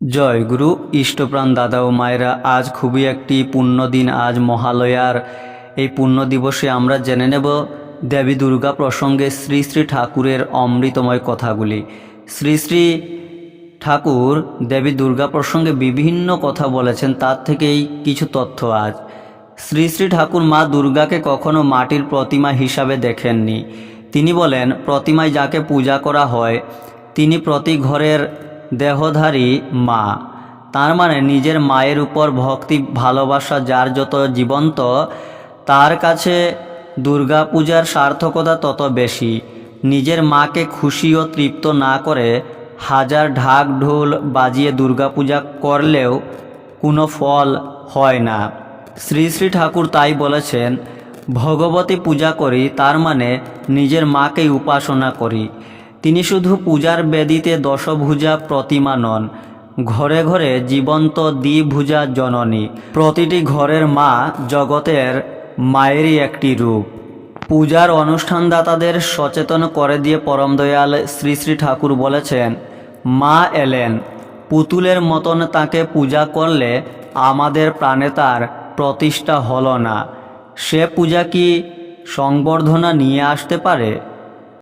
জয় গুরু, ইষ্টপ্রাণ দাদা ও মায়েরা, আজ খুবই একটি পুণ্য দিন আজ মহালয়ার। এই পুণ্য দিবসে আমরা জেনে নেব দেবী দুর্গা প্রসঙ্গে শ্রী শ্রী ঠাকুরের অমৃতময় কথাগুলি। শ্রী শ্রী ঠাকুর দেবী দুর্গা প্রসঙ্গে বিভিন্ন কথা বলেছেন, তার থেকেই কিছু তথ্য আজ। শ্রী শ্রী ঠাকুর মা দুর্গাকে কখনো মাটির প্রতিমা হিসাবে দেখেননি। তিনি বলেন, প্রতিমায় যাকে পূজা করা হয়, তিনি প্রতি ঘরের দেহধারী মা। তার মানে নিজের মায়ের উপর ভক্তি, ভালোবাসা, যার যত জীবন্ত, তার কাছে দুর্গা পূজার সার্থকতা তত বেশি। নিজের মাকে খুশি ও তৃপ্ত না করে হাজার ঢাক ঢোল বাজিয়ে দুর্গাপূজা করলেও কোনো ফল হয় না। শ্রী শ্রী ঠাকুর তাই বলেছেন, ভগবতী পূজা করি, তার মানে নিজের মাকেই উপাসনা করি। তিনি শুধু পূজার বেদিতে দশভুজা প্রতিমা নন, ঘরে ঘরে জীবন্ত দ্বিভুজা জননী। প্রতিটি ঘরের মা জগতের মায়েরই একটি রূপ। পূজার অনুষ্ঠানদাতাদের সচেতন করে দিয়ে পরম দয়াল শ্রী শ্রী ঠাকুর বলেছেন, মা এলেন, পুতুলের মতন তাকে পূজা করলে আমাদের প্রাণে তার প্রতিষ্ঠা হলো না। সে পূজা কি সংবর্ধনা নিয়ে আসতে পারে?